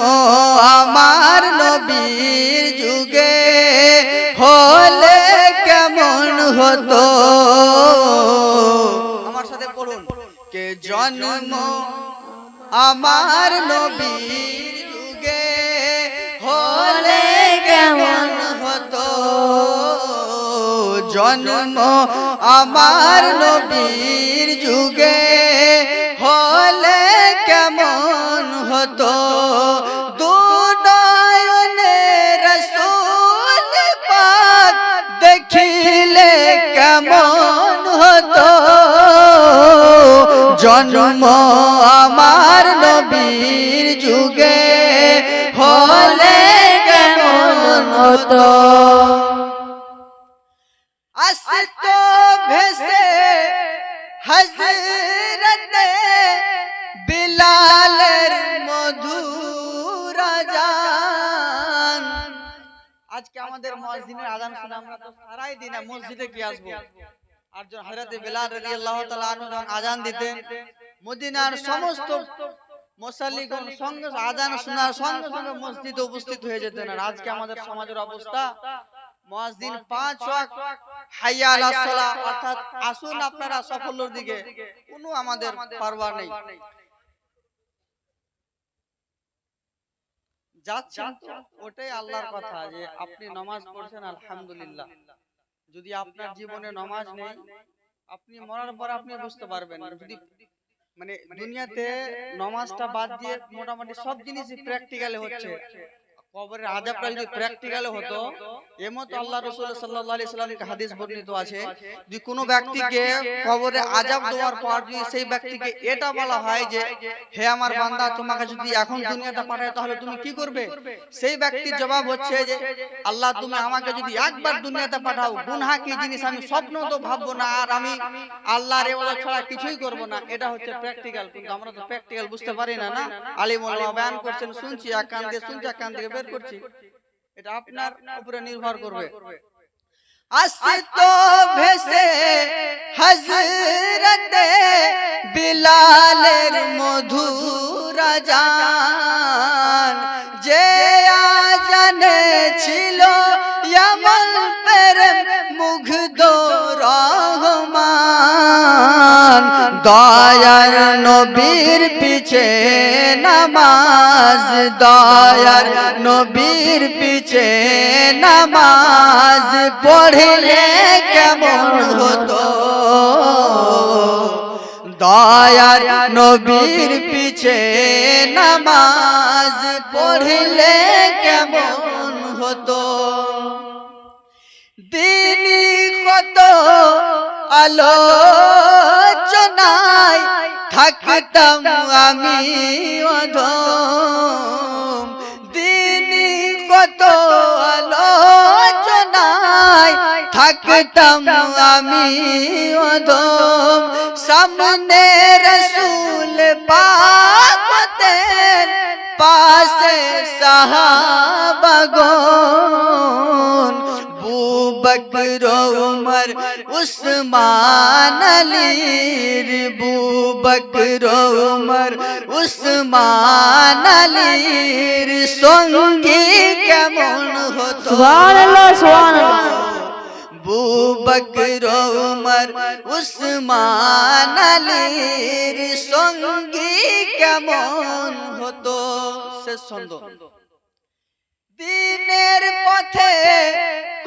আমার নবীর যুগে হলে কেমন হতো? আমার সাথে পড়ুন। কে জন্ম আমার নবীর যুগে হলে কেমন হতো? জন্ম আমার নবীর দেখিলে কেমন হতো? জন্ম আমার নবীর যুগে হলে কেমন হতো? আসতো ভেসে হজরতে বিলালের মধুর আজান আজকে আমাদের মসজিদের আজান শুনে আমরা তো সারাই দিন মসজিদে কি আসব? আর যখন হযরতে বিলাল রাদিয়াল্লাহু তাআলা আনহু যখন আজান দিতেন মদিনার সমস্ত মুসাল্লিগণ সঙ্গে আজান শোনার সঙ্গে সঙ্গে মসজিদে উপস্থিত হয়ে যেতেন। আর আজকে আমাদের সমাজের অবস্থা মুয়াজ্জিন পাঁচ ওয়াক্ত হাইয়া আলাস সালাহ অর্থাৎ আসুন আপনারা সাফল্যের দিকে কোনো আমাদের পারওয়া নেই। যাচ্ছেন তো ওটাই আল্লাহর কথা যে আপনি নামাজ পড়ছেন আলহামদুলিল্লাহ। যদি আপনার জীবনে নামাজ নেই আপনি মরার পর আপনি বুঝতে পারবেন। যদি মানে দুনিয়াতে নামাজটা বাদ দিয়ে মোটামুটি সব জিনিসই প্র্যাকটিক্যালে হচ্ছে। কবরের আদাবটা যদি প্র্যাকটিক্যালে হতো এমত আল্লাহ রসুল সাল্লাহ আলি হাদিস বর্ণিত আছে। যদি কোনো ব্যক্তিকে কবরে আজাব দেওয়ার পর যদি সেই ব্যক্তিকে এটা বলা হয় যে হে আমার বান্দা তোমাকে যদি এখন দুনিয়াতে পাঠায় তাহলে তুমি কি করবে? সেই ব্যক্তির জবাব হচ্ছে যে আল্লাহ তুমি আমাকে যদি একবার দুনিয়াতে পাঠাও গুনহা কি জিনিস আমি স্বপ্ন তো ভাববো না আর আমি আল্লাহর এবাদত ছাড়া কিছুই করব না। এটা হচ্ছে প্র্যাকটিক্যাল কিন্তু আমরা তো প্র্যাকটিক্যাল বুঝতে পারি না না? আলিম আল্লাহ বয়ান করছেন শুনছি এক কান দিয়ে শুনছি এক কান থেকে বের করছি এটা আপনার উপরে নির্ভর করবে। আসতো ভেসে হজরতে বিলালের মধুর জান যে আজানে ছিল ইয়ামল প্রেম মুগ্ধ রহমান। দয়ার নবীর পিছে নামাজ দয়ার নবীর পিছে নামাজ পড়লে কেমন হতো? দয়ার নবীর পিছে নামাজ পড়লে কেমন হতো? দিনী কত আলোচনায় থাকতাম আমি অধম। দিনী কত আলোচনায় থাকতাম আমি অধম। সামনে রসুল পাকতেন পাশে সাহাবাগন বুবকর উমর উসমান আলীর বুবকর উমর উসমান আলীর সঙ্গী কেমন হতো? সুবহানাল্লাহ, সুবহানাল্লাহ। বুবকর উমর উসমান আলীর সঙ্গী কেমন হতো? শেষ ছন্দ।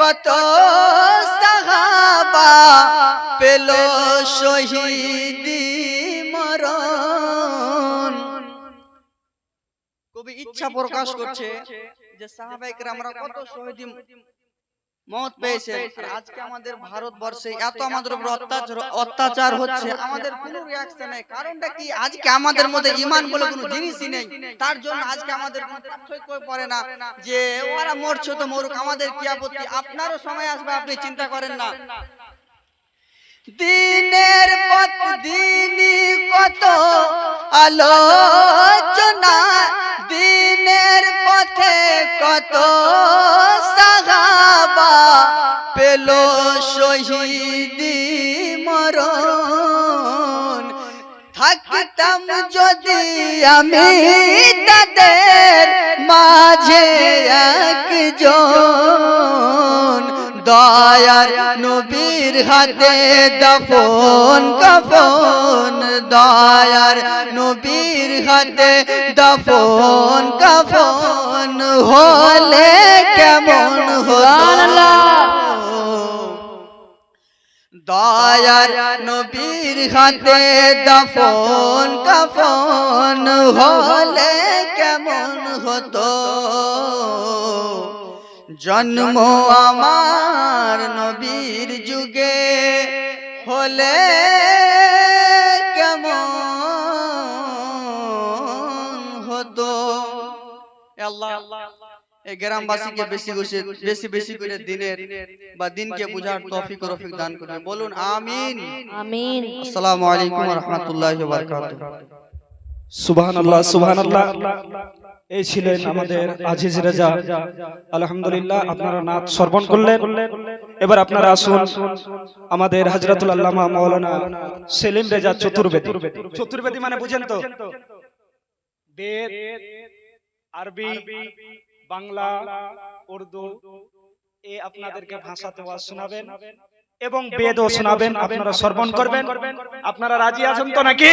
কত সাহাবা পেল শহীদি মরণ। কবি ইচ্ছা প্রকাশ করছে যে সাহাবাইকে আমরা কত শহীদি মত পেয়েছে আজকে আমাদের ভারতবর্ষে এত আমাদের উপর অত্যাচার অত্যাচার হচ্ছে। আমাদের কোনো রিয়াকশন নেই। কারণটা কি? আজকে আমাদের মধ্যে ইমান বলে কোনো জিনিসই নেই। তার জন্য আজকে আমাদের পার্থক্য পড়ে না যে ওরা মরছে তো মরুক আমাদের কি? আপত্তি আপনারও সময় আসবে আপনি চিন্তা করেন না। দিনের পথ দিনই কত আলোচনা। দিনের পথে কত পেল শহীদি মরণ। থাকতাম যদি আমি তাদের মাঝে একজন। দয়ার নবীর হাতে দফন, কফন। দয়ার নবীর হাতে দফন, কফন। হলে কেমন হলো দয়ার নবীর হাতে দফন কফন হলে কেমন হতো? জন্ম আমার নবীর যুগে হলে এই গ্রামবাসীকে বেশি বেশি বেশি বেশি করে দিনের বা দিনকে বুঝার তৌফিক ও রফিক দান করবে বলুন আমিন। আমিন। আসসালামু আলাইকুম ওয়া রাহমাতুল্লাহি ওয়া বারাকাতুহু সুবহানাল্লাহ সুবহানাল্লাহ এই ছিলেন আমাদের আজিজ রেজা। আলহামদুলিল্লাহ আপনারা নাচ শ্রবণ করলেন। এবার আপনারা আসুন আমাদের হযরতুল আল্লামা মাওলানা সেলিম রেজা চতুর্বেদী। চতুর্বেদী। মানে বুঝেন তো। বেদ আরবি বাংলা উর্দু এ আপনাদেরকে ভাষাতে ওয়াজ শোনাবেন এবং বেদও শোনাবেন আপনারা শ্রবণ করবেন। আপনারা রাজি আছেন তো নাকি?